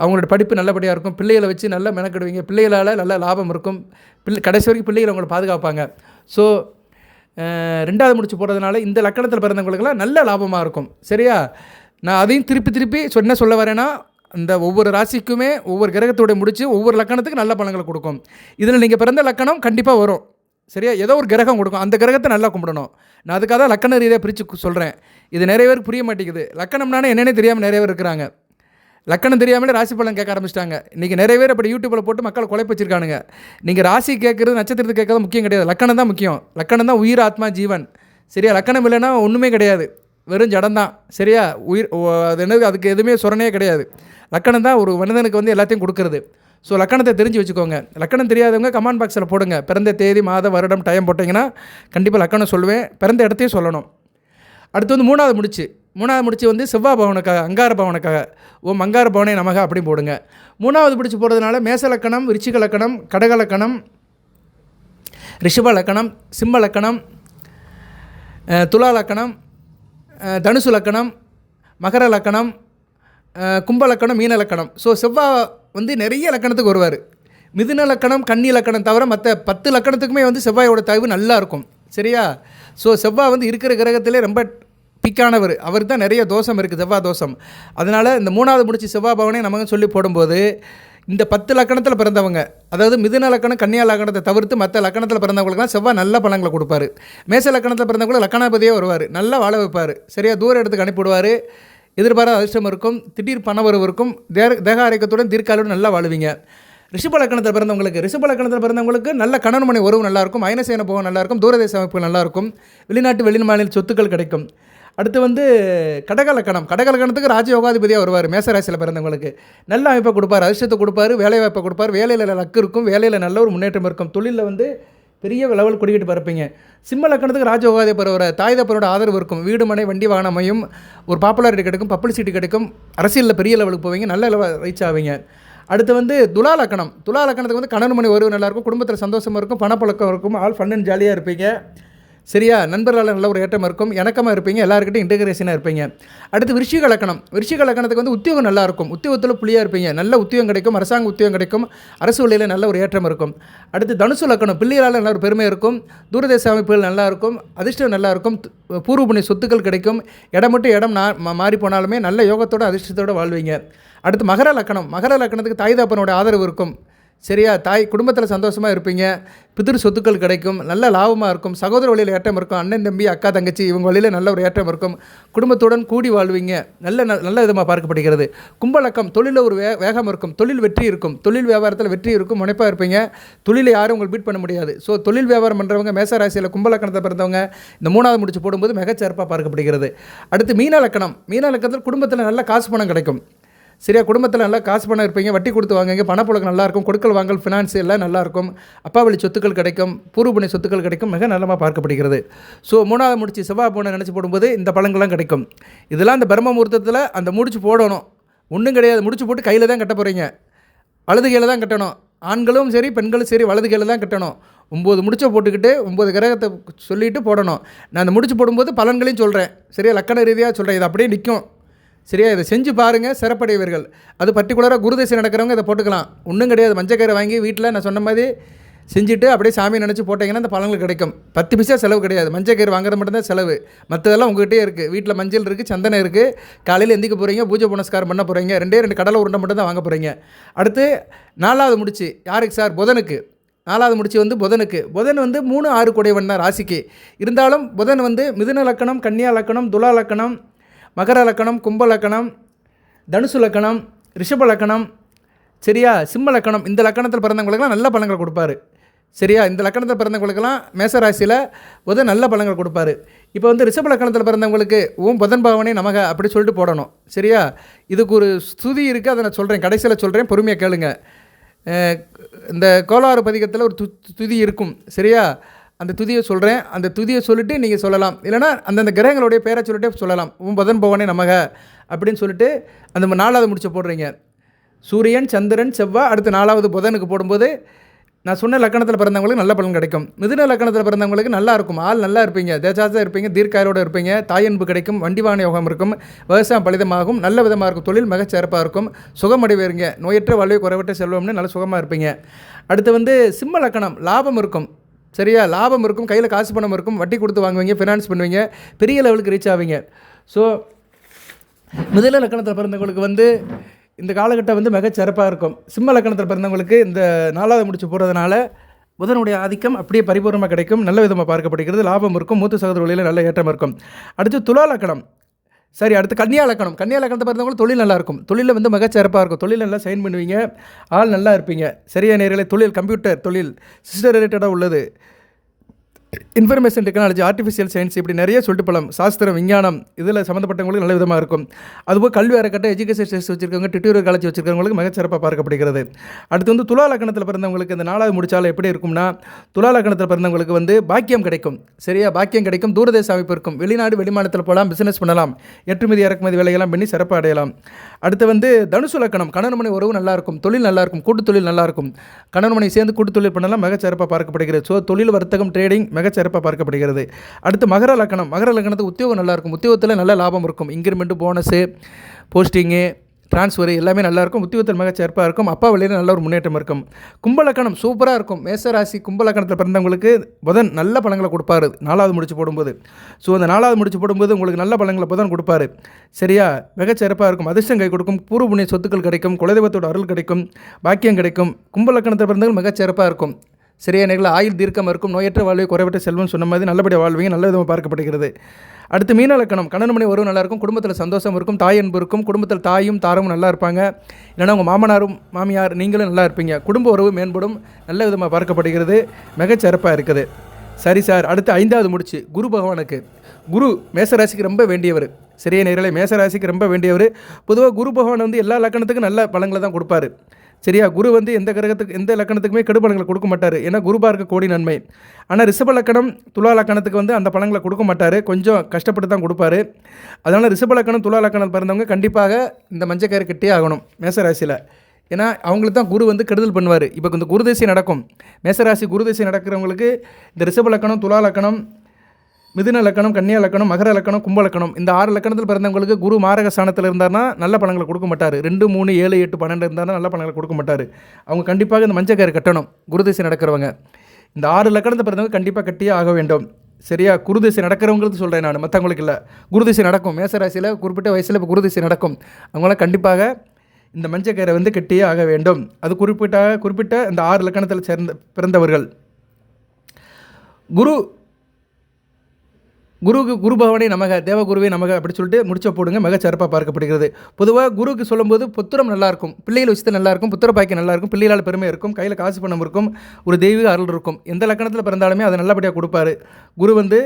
அவங்களோட படிப்பு நல்லபடியாக இருக்கும். பிள்ளைகளை வச்சு நல்லா மெனக்கெடுவீங்க. பிள்ளைகளால் நல்ல லாபம் இருக்கும். பிள்ளை கடைசி வரைக்கும் பிள்ளைகளை அவங்களை பாதுகாப்பாங்க. ஸோ ரெண்டாவது முடிச்சு போடுறதுனால இந்த லக்கணத்தில் பிறந்தவங்களுக்கெல்லாம் நல்ல லாபமாக இருக்கும். சரியா? நான் அதையும் திருப்பி திருப்பி சொன்ன சொல்ல வரேன்னா அந்த ஒவ்வொரு ராசிக்குமே ஒவ்வொரு கிரகத்தோட முடித்து ஒவ்வொரு லக்கணத்துக்கு நல்ல பலன்களை கொடுக்கும். இதில் நீங்கள் பிறந்த லக்கணம் கண்டிப்பாக வரும். சரியா? ஏதோ ஒரு கிரகம் கொடுக்கும். அந்த கிரகத்தை நல்லா கும்பிடணும். நான் அதுக்காக தான் லக்கண ரீதியாக பிரித்து சொல்கிறேன் இது நிறைய பேருக்கு புரிய மாட்டேங்குது. லக்கணம்னானே என்னென்னே தெரியாமல் நிறைய பேர் இருக்கிறாங்க. லக்கணம் தெரியாமலே ராசி பலன் கேட்க ஆரம்பிச்சிட்டாங்க. இன்றைக்கி நிறைய பேர் அப்படி யூடியூப்பில் போட்டு மக்களை குழப்ப வச்சிருக்கானுங்க. நீங்கள் ராசி கேட்குறது நட்சத்திரத்தை கேட்கறது முக்கியம் கிடையாது. லக்கணம் தான் முக்கியம். லக்கணம் தான் உயிர் ஆத்மா ஜீவன். சரியா? லக்கணம் இல்லைன்னா ஒன்றுமே கிடையாது. வெறும் ஜடம் தான். சரியா? உயிர் ஓ, அது என்னது? அதுக்கு எதுவுமே சுரணையே கிடையாது. லக்கணம் தான் ஒரு மனிதனுக்கு வந்து எல்லாத்தையும் கொடுக்குறது. ஸோ லக்கணத்தை தெரிஞ்சு வச்சுக்கோங்க. லக்கணம் தெரியாதவங்க கமெண்ட் பாக்ஸில் போடுங்க. பிறந்த தேதி மாத வருடம் டைம் போட்டிங்கன்னா கண்டிப்பாக லக்கணம் சொல்லுவேன். பிறந்த இடத்தையும் சொல்லணும். அடுத்து வந்து மூணாவது முடிச்சு. மூணாவது முடிச்சு வந்து செவ்வாய் பவனுக்காக அங்கார பவனுக்காக. ஓம் அங்கார பவனே நமக அப்படி போடுங்க. மூணாவது பிடிச்சி போடுறதுனால மேச லக்கணம் விருச்சிக லக்கணம் கடக லக்கணம் ரிஷப லக்கணம் சிம்ம லக்கணம் துலா லக்கணம் தனுசு லக்கணம் மகர லக்கணம் கும்ப லக்கணம் மீன லக்கணம். ஸோ செவ்வாய் வந்து நிறைய லக்கணத்துக்கு வருவார். மிதுன லக்கணம் கன்னி லக்கணம் தவிர மற்ற பத்து லக்கணத்துக்குமே வந்து செவ்வாயோட தயவு நல்லா இருக்கும். சரியா? ஸோ செவ்வாய் வந்து இருக்கிற கிரகத்திலே ரொம்ப பிக்கானவர். அவருக்கு தான் நிறைய தோஷம் இருக்குது செவ்வாய் தோஷம். அதனால் இந்த மூணாவது முடிச்சு செவ்வாய் பவனே நமக்கு சொல்லி போடும்போது இந்த பத்து லக்கணத்தில் பிறந்தவங்க அதாவது மிதுன லக்கணம் கன்னியா லக்கணத்தை தவிர்த்து மற்ற லக்கணத்தில் பிறந்தவங்களுக்குலாம் செவ்வாய் நல்ல பலன்களை கொடுப்பாரு. மேச லக்கணத்தில் பிறந்தவங்களும் லக்கணாபதியே வருவார் நல்லா வாழ வைப்பார். சரியாக தூர இடத்துக்கு அனுப்பிவிடுவார் எதிர்பாராத அதிர்ஷ்டம் இருக்கும் திடீர் பணவரவு இருக்கும் தேக தேக ஆரோக்கியத்துடன் தீர்க்காலுடன் நல்லா வாழுவீங்க. ரிஷபலக்கணத்தில் பிறந்தவங்களுக்கு ரிஷபலக்கணத்தில் பிறந்தவங்களுக்கு நல்ல கணவன் மனை உறவு நல்லாயிருக்கும் அயனசேன போகம் நல்லாயிருக்கும் தூரதேச அமைப்புகள் நல்லாயிருக்கும் வெளிநாட்டு வெளிமாநில சொத்துக்கள் கிடைக்கும். அடுத்து வந்து கடகலக்கணம். கடகலக்கணத்துக்கு ராஜயோகாதிபதியாக வருவார் மேசராசியில் பிறந்தவங்களுக்கு. நல்ல அமைப்பை கொடுப்பார் அதிர்ஷ்டத்தை கொடுப்பாரு வேலை வாய்ப்பை கொடுப்பார் வேலையில் லக்கு இருக்கும் வேலையில் நல்ல ஒரு முன்னேற்றம் இருக்கும். தொழிலில் வந்து பெரிய லெவல் குடிக்கிட்டு பறப்பீங்க சிம்ம லக்கணத்துக்கு ராஜயோகாதி பரவர தாய் தப்பனோட ஆதரவு இருக்கும். வீடு மனை வண்டி வாகனம் அமையும் ஒரு பாப்புலாரிட்டி கிடைக்கும் பப்ளிசிட்டி கிடைக்கும் அரசியலில் பெரிய லெவலுக்கு போவீங்க நல்ல லெவல் ரீச் ஆவீங்க. அடுத்து வந்து துலா லக்கணம் துலா லக்கணத்துக்கு வந்து கணவன் மணி உறவு நல்லாயிருக்கும் குடும்பத்தில் சந்தோஷமாக இருக்கும் பணப்பழக்கம் இருக்கும் ஆல் ஃபன் அண்ட் ஜாலியாக இருப்பீங்க. சரியா? நண்பர்களால் நல்ல ஒரு ஏற்றம் இருக்கும். இணக்கமாக இருப்பீங்க. எல்லாருக்கிட்டையும் இன்டகிரேஷனாக இருப்பீங்க. அடுத்து விருஷிக லக்கணம் விருஷிக லக்கணத்துக்கு வந்து உத்தியோகம் நல்லாயிருக்கும் உத்தியோகத்தில் புள்ளியாக இருப்பீங்க. நல்ல உத்தியோகம் கிடைக்கும். அரசாங்க உத்தியோகம் கிடைக்கும். அரசு வழியில் நல்ல ஒரு ஏற்றம் இருக்கும். அடுத்து தனுசு லக்கணம் பிள்ளைகளால் நல்ல ஒரு பெருமை இருக்கும். தூரதேச அமைப்புகள் நல்லா இருக்கும். அதிர்ஷ்டம் நல்லாயிருக்கும் பூர்வ புண்ணிய சொத்துக்கள் கிடைக்கும். இடம் மட்டும் இடம் மா- மாறி போனாலுமே நல்ல யோகத்தோட அதிர்ஷ்டத்தோடு வாழ்வீங்க. அடுத்து மகர லக்கணம் மகர லக்கணத்துக்கு தாய் தாப்பனோட ஆதரவு இருக்கும். சரியா? தாய் குடும்பத்தில் சந்தோஷமாக இருப்பீங்க. பிதிர் சொத்துக்கள் கிடைக்கும். நல்ல லாபமாக இருக்கும். சகோதர வழியில் ஏற்றம் இருக்கும். அண்ணன் தம்பி அக்கா தங்கச்சி இவங்க வழியில் நல்ல ஒரு ஏற்றம் இருக்கும். குடும்பத்துடன் கூடி வாழ்வீங்க. நல்ல நல்ல விதமாக பார்க்கப்படுகிறது. கும்பலக்கம் தொழிலில் ஒரு வே வேகம் இருக்கும். தொழில் வெற்றி இருக்கும். தொழில் வியாபாரத்தில் வெற்றி இருக்கும். முனைப்பாக இருப்பீங்க. தொழிலை யாரும் உங்களுக்கு பீட் பண்ண முடியாது. ஸோ தொழில் வியாபாரம் பண்ணுறவங்க மேசராசியில் கும்பலக்கணத்தை பிறந்தவங்க இந்த மூணாவது முடிச்சு போடும்போது மிகச்சிறப்பாக பார்க்கப்படுகிறது. அடுத்து மீனலக்கணம். மீனலக்கணத்தில் குடும்பத்தில் நல்ல காசு பணம் கிடைக்கும். சரியா குடும்பத்தில் நல்லா காசு பணம் இருப்பீங்க வட்டி கொடுத்து வாங்குங்க பணப்புழக்கம் நல்லா இருக்கும் கொடுக்கல் வாங்கல் ஃபினான்ஸ் எல்லாம் நல்லா இருக்கும். அப்பா வழி சொத்துக்கள் கிடைக்கும் பூர்வ சொத்துக்கள் கிடைக்கும் மிக நல்லமாக பார்க்கப்படுகிறது. ஸோ மூணாவது முடிச்சு செவ்வாய் பூனை நினச்சி போடும்போது இந்த பழங்கள்லாம் கிடைக்கும். இதெல்லாம் அந்த பிரம்ம முகூர்த்தத்தில் அந்த முடிச்சு போடணும். ஒன்றும் கிடையாது முடிச்சு போட்டு கையில் தான் கட்ட போகிறீங்க வலது கையில் தான் கட்டணும். ஆண்களும் சரி பெண்களும் சரி வலது கையில் தான் கட்டணும். ஒம்பது முடிச்சை போட்டுக்கிட்டு ஒம்பது கிரகத்தை சொல்லிவிட்டு போடணும். நான் அந்த முடிச்சு போடும்போது பலன்களையும் சொல்கிறேன் சரியா லக்கண ரீதியாக சொல்கிறேன் இது அப்படியே நிற்கும் சரியா? இதை செஞ்சு பாருங்கள் சிறப்படைவீர்கள். அது பர்டிகுலராக குருதசை நடக்கிறவங்க இதை போட்டுக்கலாம். ஒன்றும் கிடையாது. மஞ்சக்கரை வாங்கி வீட்டில் நான் சொன்ன மாதிரி செஞ்சுட்டு அப்படியே சாமி நினச்சி போட்டிங்கன்னா அந்த பழங்கள் கிடைக்கும். பத்து பைசா செலவு கிடையாது. மஞ்சக்கயிறு வாங்குறது மட்டும்தான் செலவு. மற்றதெல்லாம் உங்ககிட்டயே இருக்குது வீட்டில் மஞ்சள் இருக்குது சந்தனம் இருக்குது காலையில் எந்திக்க போகிறீங்க பூஜை புனஸ்காரம் பண்ண போகிறீங்க ரெண்டே ரெண்டு கடலை உருண்டை மட்டும் தான் வாங்க போகிறீங்க அடுத்து நாலாவது முடிச்சு. யாருக்கு சார்? புதனுக்கு. நாலாவது முடிச்சு வந்து புதனுக்கு. புதன் வந்து மூணு ஆறு குடைவன் தான் ராசிக்கு. இருந்தாலும் புதன் வந்து மிதுன லக்கணம் கன்னியா லக்கணம் துலா லக்கணம் மகர லக்கணம் கும்ப லக்கணம் தனுசு லக்கணம் ரிஷப லக்கணம் சரியா? சிம்ம லக்கணம். இந்த லக்கணத்தில் பிறந்தவங்களுக்குலாம் நல்ல பலன்கள் கொடுப்பாரு. சரியா? இந்த லக்கணத்தில் பிறந்தவங்களுக்கெல்லாம் மேசராசியில் உத நல்ல பழங்கள் கொடுப்பாரு. இப்போ வந்து ரிஷப லக்கணத்தில் பிறந்தவங்களுக்கு ஓம் புதன் பாவனே நமக அப்படி சொல்லிட்டு போடணும். சரியா? இதுக்கு ஒரு ஸ்துதி இருக்குது அதை நான் சொல்கிறேன் கடைசியில் சொல்கிறேன் பொறுமையாக கேளுங்க. இந்த கோளாறு பதிகத்தில் ஒரு து துதி இருக்கும். சரியா? அந்த துதியை சொல்கிறேன் அந்த துதியை சொல்லிட்டு நீங்கள் சொல்லலாம். இல்லைனா அந்தந்த கிரகங்களுடைய பேரை சொல்லிட்டு சொல்லலாம். உன் புதன் பவனே நமக அப்படின்னு சொல்லிட்டு அந்த நாலாவது முடிச்ச போடுறீங்க. சூரியன் சந்திரன் செவ்வாய் அடுத்து நாலாவது புதனுக்கு போடும்போது நான் சொன்ன லக்கணத்தில் பிறந்தவங்களுக்கு நல்ல பலன் கிடைக்கும். மிதுன லக்கணத்தில் பிறந்தவங்களுக்கு நல்லா இருக்கும். ஆள் நல்லா இருப்பீங்க. தேஜாசாக இருப்பீங்க. தீர்க்காயோடு இருப்பீங்க. தாயன்பு கிடைக்கும். வண்டி வாகன யோகம் இருக்கும். விவசாயம் பலிதமாகும். நல்ல விதமாக இருக்கும். தொழில் மிகச்சிறப்பாக இருக்கும். சுகமடைவீங்க நோயற்ற வாழ்வை குறைவற்ற செல்வம்னு நல்ல சுகமாக இருப்பீங்க. அடுத்து வந்து சிம்ம லக்கணம். லாபம் இருக்கும். சரியா? லாபம் இருக்கும் கையில் காசு பணம் இருக்கும் வட்டி கொடுத்து வாங்குவீங்க ஃபினான்ஸ் பண்ணுவீங்க பெரிய லெவலுக்கு ரீச் ஆவீங்க. ஸோ முதல லக்கணத்தில் பிறந்தவங்களுக்கு வந்து இந்த காலகட்டம் வந்து மிகச்சிறப்பாக இருக்கும். சிம்ம லக்கணத்தில் பிறந்தவங்களுக்கு இந்த நாலாவது முடிச்சு போகிறதுனால புதனுடைய ஆதிக்கம் அப்படியே பரிபூர்ணமாக கிடைக்கும் நல்ல விதமாக பார்க்கப்படுகிறது லாபம் இருக்கும் மூத்த சகோதர வழியில் நல்ல ஏற்றம் இருக்கும். அடுத்து துலா லக்கணம். சரி அடுத்து கன்னியா லக்கணம் கன்னியா லக்கணத்தை பிறந்தவங்களுக்கு தொழில் நல்லா இருக்கும். தொழிலில் வந்து மிகச் சிறப்பாக இருக்கும். தொழில் நல்லா சைன் பண்ணுவீங்க. ஆள் நல்லா இருப்பீங்க. சரியான நேரில் தொழில் கம்ப்யூட்டர் தொழில் சிஸ்டர் ரிலேட்டடாக உள்ளது. இன்ஃபர்மேஷன் டெக்னாலஜி ஆர்டிஃபிஷியல் சயின்ஸ் இப்படி நிறைய சொல்லிட்டு போகலாம். சாஸ்திரம் விஞ்ஞானம் இதில் சம்மந்தப்பட்டவங்களுக்கு நல்ல விதமாக இருக்கும். அதுபோல் கல்வி அறக்கட்டை எஜுகேஷன் டெஸ்ட் வச்சிருக்கவங்க டியூட்டர் காலேஜ் வச்சிருக்கவங்களுக்கு மிகச்சிறப்பாக பார்க்கப்படுகிறது. அடுத்து வந்து துலா லக்கணத்தில் பிறந்தவங்களுக்கு இந்த நாலாவது முடிச்சாலும் எப்படி இருக்கும்னா துலா லக்கணத்தில் பிறந்தவங்களுக்கு வந்து பாக்கியம் கிடைக்கும். சரியா? பாக்கியம் கிடைக்கும் தூரதேச அமைப்பு இருக்கும். வெளிநாடு வெளிமாநிலத்தில் போகலாம் பிஸ்னஸ் பண்ணலாம். ஏற்றுமதி இறக்குமதி வேலையெல்லாம் பண்ணி சிறப்பாக அடையலாம். அடுத்து வந்து தனுசு லக்கணம் கணவன் மனை உறவு நல்லாயிருக்கும் தொழில் நல்லாயிருக்கும் கூட்டு தொழில் நல்லாயிருக்கும் கணவன் மனை சேர்ந்து கூட்டு தொழில் பண்ணலாம் மிகச்சிறப்பாக பார்க்கப்படுகிறது. ஸோ தொழில் வர்த்தகம் ட்ரேடிங் மிகச்சிறப்பாக பார்க்கப்படுகிறது. அடுத்து மகர லக்கணம். மகர லக்கணத்துக்கு உத்தியோகம் நல்லா இருக்கும் உத்தியோகத்தில் நல்ல லாபம் இருக்கும். இன்க்ரிமெண்ட்டு போனஸு போஸ்டிங்கு ட்ரான்ஸ்ஃபர் எல்லாமே நல்லாயிருக்கும். உத்தியோகத்தில் மிகச் சிறப்பாக இருக்கும். அப்பா வழியில் நல்ல ஒரு முன்னேற்றம் இருக்கும். கும்பலக்கணம் சூப்பராக இருக்கும். மேசராசி கும்பலக்கணத்தில் பிறந்தவங்களுக்கு புதன் நல்ல பழங்களை கொடுப்பாரு. நாலாவது முடிச்சு போடும்போது. ஸோ அந்த நாலாவது முடிச்சு போடும்போது உங்களுக்கு நல்ல பழங்களை புதன் கொடுப்பாரு. சரியா? மிக சிறப்பாக இருக்கும். அதிர்ஷ்டம் கை கொடுக்கும். பூர்வ புண்ணிய சொத்துக்கள் கிடைக்கும். குலதெய்வத்தோட அருள் கிடைக்கும். பாக்கியம் கிடைக்கும். கும்பலக்கணத்தில் பிறந்தவங்க மிக சிறப்பாக இருக்கும். சரியா நேரில் ஆயுள் தீர்க்கம் இருக்கும் நோயற்ற வாழ்வை குறைவற்ற செல்வம் சொன்ன மாதிரி நல்லபடியாக வாழ்வீங்க நல்ல விதமாக பார்க்கப்படுகிறது. அடுத்து மீனலக்கணம் கணவன் மணி உறவு நல்லா இருக்கும் குடும்பத்தில் சந்தோஷம் இருக்கும் தாய் அன்பு இருக்கும் குடும்பத்தில் தாயும் தாரமும் நல்லா இருப்பாங்க. இல்லைன்னா உங்கள் மாமனாரும் மாமியார் நீங்களும் நல்லா இருப்பீங்க. குடும்ப உறவு மேம்படும் நல்ல விதமாக பார்க்கப்படுகிறது மிகச்சிறப்பாக இருக்குது. சரி சார் அடுத்து ஐந்தாவது முடிச்சு. குரு பகவானுக்கு. குரு மேசராசிக்கு ரொம்ப வேண்டியவர். சரியா நேரலை மேசராசிக்கு ரொம்ப வேண்டியவர். பொதுவாக குரு பகவான் வந்து எல்லா லக்கணத்துக்கும் நல்ல பலங்களை தான் கொடுப்பாரு. சரியா? குரு வந்து எந்த கிரகத்துக்கு எந்த லக்கணத்துக்குமே கெடு பலன்களை கொடுக்க மாட்டார். ஏன்னா குருபா இருக்க கோடி நன்மை. ஆனால் ரிஷப லக்கணம் துலா லக்கணத்துக்கு வந்து அந்த பலன்களை கொடுக்க மாட்டார். கொஞ்சம் கஷ்டப்பட்டு தான் கொடுப்பாரு. அதனால் ரிஷப லக்கணம் துலா லக்கணம் பிறந்தவங்க கண்டிப்பாக இந்த மஞ்சக்கயிறு கிட்டே ஆகணும் மேசராசியில். ஏன்னா அவங்களுக்கு தான் குரு வந்து கெடுதல் பண்ணுவார். இப்போ இந்த குருதேசி நடக்கும். மேசராசி குருதேசி நடக்கிறவங்களுக்கு இந்த ரிஷப லக்கணம் துலா லக்கணம் மிதுன லக்கணம் கன்னியா லக்கணம் மகர லக்கணம் கும்ப லக்கணம் இந்த ஆறு லக்கணத்தில் பிறந்தவங்களுக்கு குரு மாரக ஸ்தானத்தில் இருந்தார்னா நல்ல பணங்களை கொடுக்க மாட்டார். ரெண்டு மூணு ஏழு எட்டு பன்னெண்டு இருந்தார்னா நல்ல பணங்களை கொடுக்க மாட்டார். அவங்க கண்டிப்பாக இந்த மஞ்சக்கயிறு கட்டணும். குருதிசை நடக்கிறவங்க. இந்த ஆறு லக்கணத்தை பிறந்தவங்க கண்டிப்பாக கட்டியே ஆக வேண்டும். சரியா? குருதிசை நடக்கிறவங்களுக்கு சொல்கிறேன் நான். மற்றவங்களுக்கு இல்லை. குருதிசை நடக்கும். மேசராசியில் குறிப்பிட்ட வயசில் இப்போ குருதிசை நடக்கும். அவங்களாம் கண்டிப்பாக இந்த மஞ்சக்கயிறை வந்து கட்டியே ஆக வேண்டும். அது குறிப்பிட்ட குறிப்பிட்ட இந்த ஆறு லக்கணத்தில் சேர்ந்த பிறந்தவர்கள். குரு குருவுக்கு குரு பகவானே நமக தேவகுருவே நமக அப்படி சொல்லிட்டு முடிச்ச போடுங்க. மிக சிறப்பாக பார்க்கப்படுகிறது. பொதுவாக குருவுக்கு சொல்லும்போது புத்திரம் நல்லாயிருக்கும் பிள்ளைகள் விஷயத்தில் நல்லாயிருக்கும் புத்திர பாக்கியம் நல்லாயிருக்கும் பிள்ளைகளால் பெருமை இருக்கும். கையில் காசு பணம் இருக்கும். ஒரு தெய்வீக அருள் இருக்கும். எந்த லக்கணத்தில் பிறந்தாலுமே அதை நல்லபடியாக கொடுப்பாரு. குரு வந்து